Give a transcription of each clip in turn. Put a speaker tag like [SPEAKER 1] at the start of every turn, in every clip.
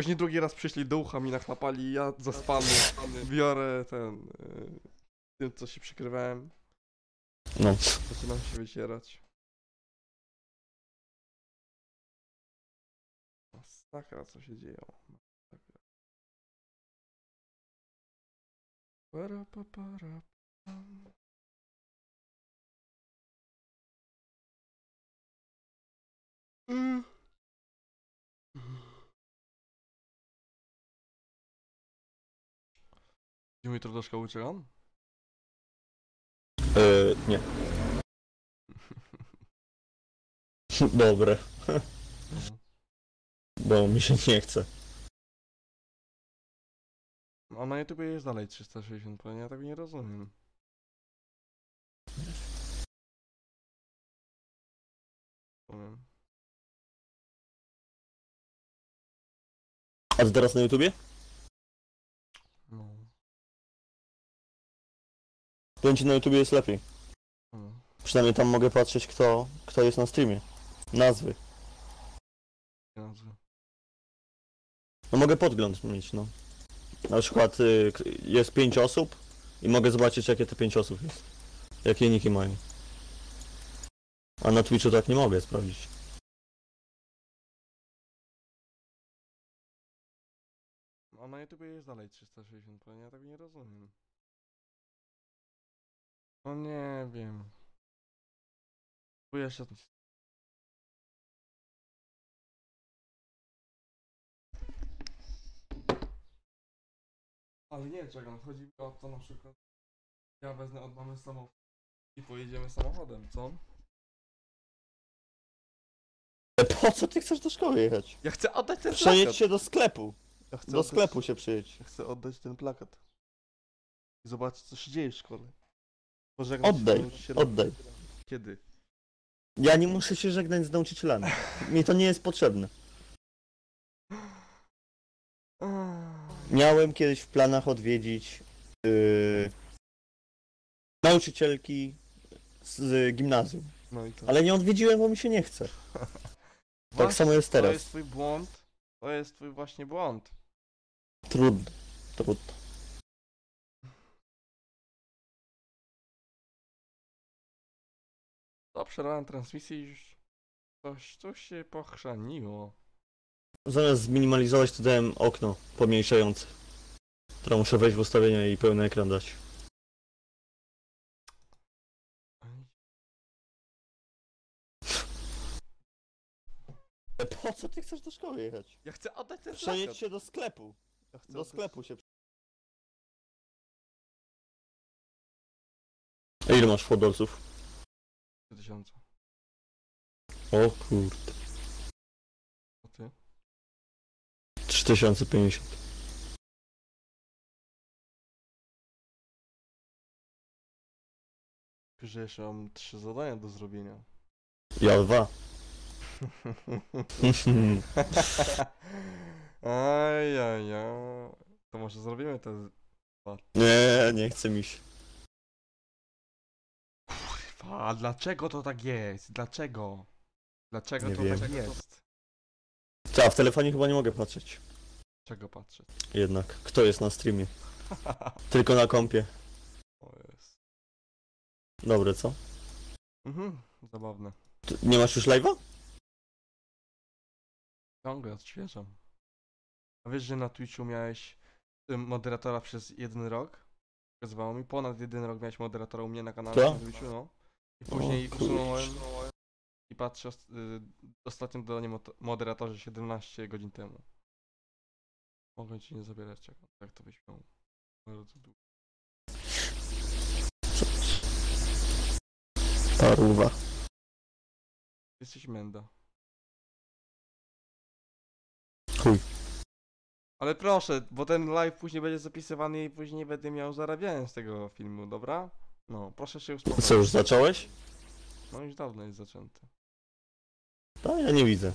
[SPEAKER 1] Później drugi raz przyszli do ucha mi nachlapali i ja zaspany biorę ten... y, tym co się przykrywałem.
[SPEAKER 2] No.
[SPEAKER 1] Zaczynam się wycierać. Masakra co się dzieje. Masakra. Mm. Idziemy jutro do szkoły, czy on?
[SPEAKER 2] Yy, nie. Dobre, bo mi się nie chce.
[SPEAKER 1] A na YouTube jest dalej 360 p, ja tego nie rozumiem. Powiem.
[SPEAKER 2] A ty teraz na YouTubie? Ci, na YouTubie jest lepiej.
[SPEAKER 1] no.
[SPEAKER 2] Przynajmniej tam mogę patrzeć, kto, kto jest na streamie. Nazwy.
[SPEAKER 1] Nazwy.
[SPEAKER 2] No mogę podgląd mieć, no. Na przykład y, jest pięć osób i mogę zobaczyć, jakie te pięć osób jest. Jakie niki mają. A na Twitchu tak nie mogę sprawdzić.
[SPEAKER 1] A na YouTube jest dalej 360 p, ja tego nie rozumiem. No nie wiem. Tu jeszcze... Ale nie, czekam, chodzi mi o to na przykład. Ja wezmę od mamy samochód i pojedziemy samochodem, co?
[SPEAKER 2] Po co ty chcesz do szkoły jechać?
[SPEAKER 1] Ja chcę oddać ten
[SPEAKER 2] Przejedź
[SPEAKER 1] plakat.
[SPEAKER 2] się do sklepu.
[SPEAKER 1] Ja chcę
[SPEAKER 2] Do
[SPEAKER 1] oddać-
[SPEAKER 2] sklepu się przyjedź.
[SPEAKER 1] Ja chcę oddać ten plakat. I zobaczyć, co się dzieje w szkole. Pożegnać się
[SPEAKER 2] Oddaj,
[SPEAKER 1] nauczycielami.
[SPEAKER 2] oddaj.
[SPEAKER 1] Kiedy?
[SPEAKER 2] Ja nie muszę się żegnać z nauczycielami. Mi to nie jest potrzebne. Miałem kiedyś w planach odwiedzić yy, nauczycielki z gimnazjum,
[SPEAKER 1] No i to.
[SPEAKER 2] ale nie odwiedziłem, bo mi się nie chce. Tak samo jest
[SPEAKER 1] To
[SPEAKER 2] teraz.
[SPEAKER 1] jest twój błąd. To jest twój właśnie błąd.
[SPEAKER 2] Trudno, trudno.
[SPEAKER 1] To przerwałem transmisję i już coś tu się pochrzaniło.
[SPEAKER 2] Zamiast zminimalizować, to dałem okno pomniejszające, które muszę wejść w ustawienia i pełny ekran dać. Po co ty chcesz do szkoły jechać?
[SPEAKER 1] Ja chcę oddać ten
[SPEAKER 2] Przejedź się do sklepu.
[SPEAKER 1] Ja chcę
[SPEAKER 2] Do
[SPEAKER 1] oddać-
[SPEAKER 2] sklepu się. A ile masz fodolców?
[SPEAKER 1] 3000.
[SPEAKER 2] O kurde.
[SPEAKER 1] A ty?
[SPEAKER 2] 3050.
[SPEAKER 1] Że jeszcze mam trzy zadania do zrobienia.
[SPEAKER 2] Ja dwa.
[SPEAKER 1] Ajaja. To może zrobimy te...
[SPEAKER 2] nie, nie chce mi się.
[SPEAKER 1] A dlaczego to tak jest? Dlaczego? Dlaczego
[SPEAKER 2] Nie
[SPEAKER 1] to
[SPEAKER 2] wiem.
[SPEAKER 1] tak jest?
[SPEAKER 2] Co, w telefonie chyba nie mogę patrzeć.
[SPEAKER 1] Czego patrzeć?
[SPEAKER 2] Jednak, kto jest na streamie? Tylko na kompie.
[SPEAKER 1] o jest.
[SPEAKER 2] Dobre, co?
[SPEAKER 1] Mhm, zabawne.
[SPEAKER 2] Ty nie masz już live'a?
[SPEAKER 1] Ciągle odświeżam. A wiesz, że na Twitchu miałeś y, moderatora przez jeden rok? Pokazywało mi, ponad jeden rok miałeś moderatora u mnie na kanale
[SPEAKER 2] Co?
[SPEAKER 1] na Twitchu, no. I później usunąłem i patrzę, y, ostatnio dodanie mod- moderatorze 17 godzin temu. Mogę ci nie zabierać, czekam, tak to wyśmiał. Bardzo długo.
[SPEAKER 2] Paruwa.
[SPEAKER 1] Jesteś menda.
[SPEAKER 2] Chuj.
[SPEAKER 1] Ale proszę, bo ten live później będzie zapisywany i później będę miał zarabianie z tego filmu, dobra? No, proszę się uspokoić.
[SPEAKER 2] Co, już zacząłeś?
[SPEAKER 1] No już dawno jest zaczęty.
[SPEAKER 2] No, ja nie widzę.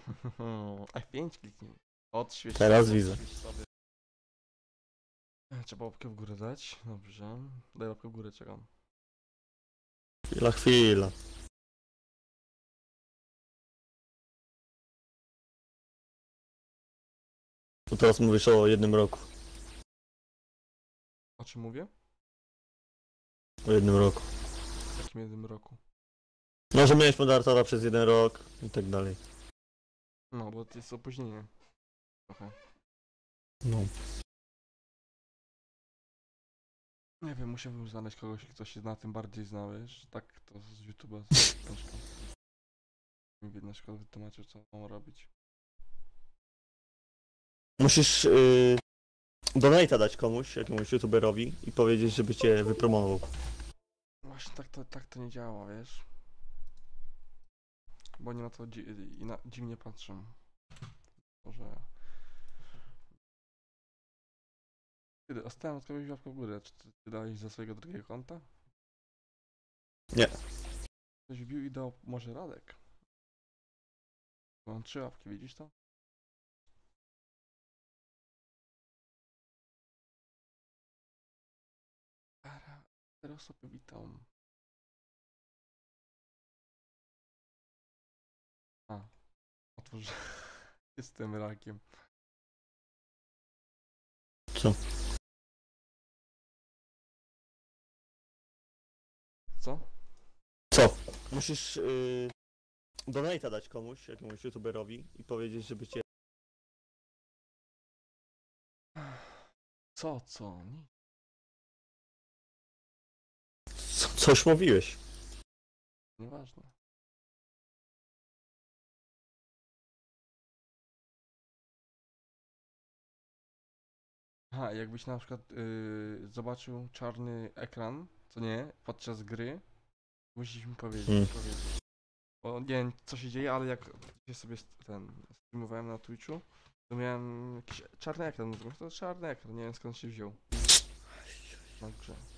[SPEAKER 1] F5 kliknij. Odśwież
[SPEAKER 2] Teraz widzę.
[SPEAKER 1] sobie. Trzeba łapkę w górę dać. Dobrze. Daj łapkę w górę, czekam.
[SPEAKER 2] Chwila, chwila. To teraz mówisz o jednym roku.
[SPEAKER 1] O czym mówię?
[SPEAKER 2] O jednym roku.
[SPEAKER 1] W jakim jednym roku?
[SPEAKER 2] No, że miałeś moderatora przez jeden rok i tak dalej.
[SPEAKER 1] No, bo to jest opóźnienie. Trochę.
[SPEAKER 2] No.
[SPEAKER 1] Nie wiem, musiałbym znaleźć kogoś, kto się na tym bardziej zna, wiesz? Tak to z YouTube'a ciężko. Mi na przykład wytłumaczył, co mam robić.
[SPEAKER 2] Musisz yy, donate'a dać komuś, jakiemuś youtuberowi i powiedzieć, żeby cię wypromował.
[SPEAKER 1] Właśnie tak to, tak to nie działa, wiesz? Bo oni na to dzi ina- dziwnie patrzą. Może... Ty, dostałem od kogoś łapkę w górę. Czy ty, dałeś za swojego drugiego konta?
[SPEAKER 2] Nie.
[SPEAKER 1] Ktoś wbił i dał może Radek. Mam trzy łapki, widzisz to? Teraz sobie witam. A, otwórz. Jestem rakiem.
[SPEAKER 2] Co?
[SPEAKER 1] Co?
[SPEAKER 2] Co? Musisz yy, donate'a dać komuś, jakiemuś youtuberowi i powiedzieć, żeby cię...
[SPEAKER 1] Co, co? Nic.
[SPEAKER 2] Coś mówiłeś.
[SPEAKER 1] Nieważne. Aha, jakbyś na przykład yy, zobaczył czarny ekran, co nie, podczas gry, musisz mi powiedzieć.
[SPEAKER 2] Mm.
[SPEAKER 1] powiedzieć. Bo nie wiem co się dzieje, ale jak się sobie ten streamowałem na Twitchu, to miałem jakiś czarny ekran, mówię, to czarny ekran, nie wiem skąd się wziął. Na grze.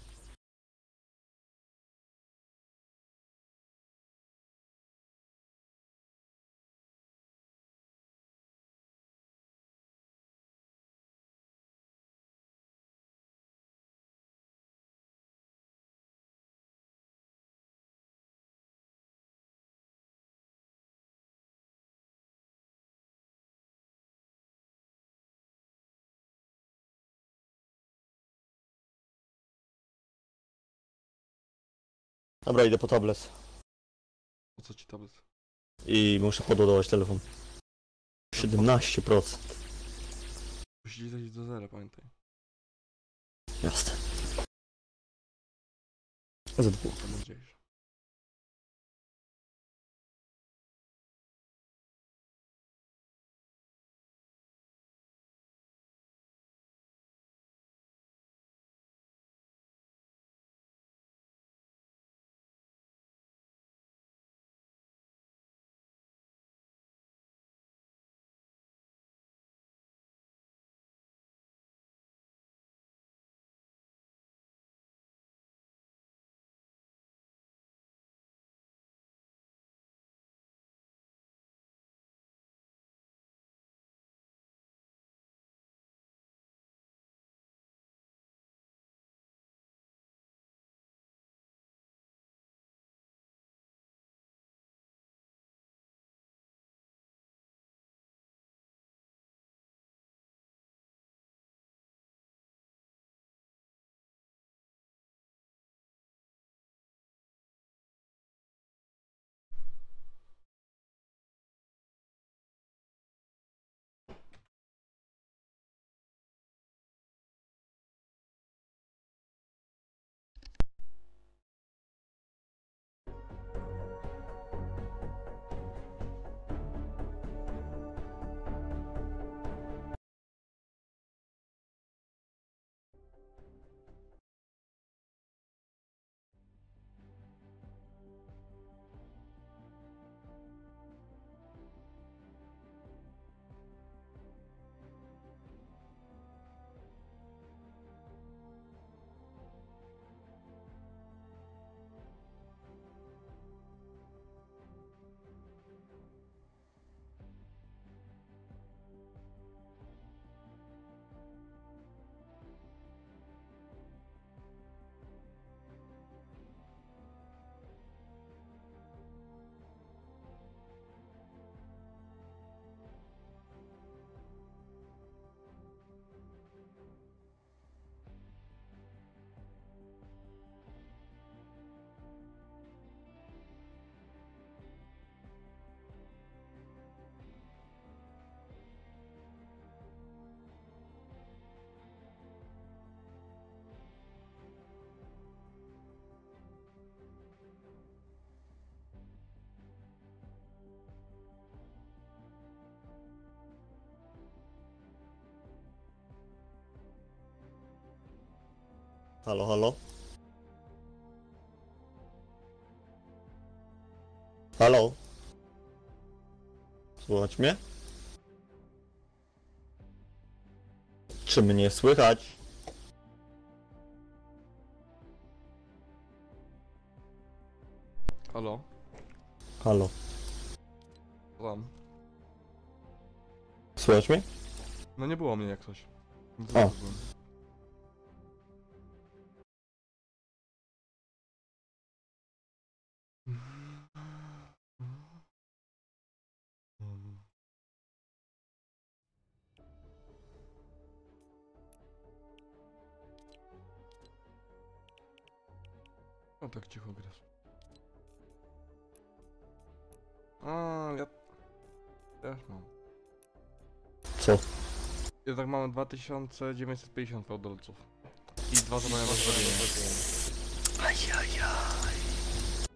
[SPEAKER 2] Dobra, idę po tablet.
[SPEAKER 1] Po co ci tablet?
[SPEAKER 2] I muszę podładować telefon. 17%.
[SPEAKER 1] Musisz zejść do zera, pamiętaj.
[SPEAKER 2] Jasne. Za dwóch.
[SPEAKER 1] Mam nadzieję. że-
[SPEAKER 2] Halo, halo? Halo? Słychać mnie? Czy mnie słychać?
[SPEAKER 1] Halo?
[SPEAKER 2] Halo?
[SPEAKER 1] Tam?
[SPEAKER 2] Słychać mnie?
[SPEAKER 1] No nie było mnie jak coś. Nie
[SPEAKER 2] O.
[SPEAKER 1] No tak cicho grasz. A, ja też mam.
[SPEAKER 2] Co?
[SPEAKER 1] Ja tak mamy 2950 fałdolców. I dwa zadania na zrobienie.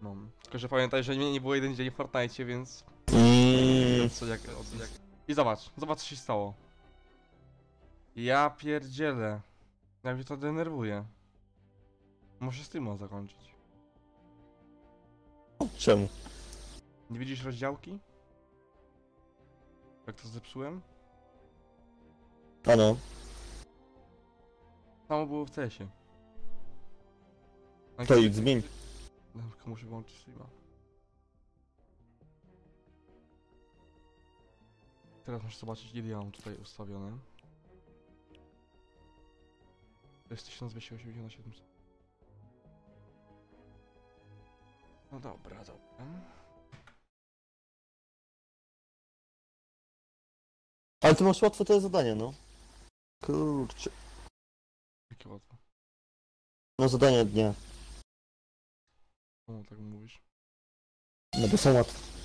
[SPEAKER 1] No. Tylko, że pamiętaj, że mnie nie było jeden dzień w Fortnite, więc...
[SPEAKER 2] Mm,
[SPEAKER 1] Co jak, o, jak... I zobacz, zobacz co się stało. Ja pierdzielę. Ja mnie to denerwuje. Muszę streama zakończyć.
[SPEAKER 2] Czemu?
[SPEAKER 1] Nie widzisz rozdziałki? Jak to zepsułem?
[SPEAKER 2] Ano,
[SPEAKER 1] Samo było w CS-ie.
[SPEAKER 2] To idź zmień.
[SPEAKER 1] No, Tylko muszę włączyć streama. Teraz muszę zobaczyć ile ja mam tutaj ustawione. To jest 1287. No dobra, dobra.
[SPEAKER 2] Ale ty masz łatwe te zadanie, no. Kurczę.
[SPEAKER 1] Jakie łatwo.
[SPEAKER 2] No zadanie dnia.
[SPEAKER 1] Czemu tak mówisz?
[SPEAKER 2] No bo są łatwe.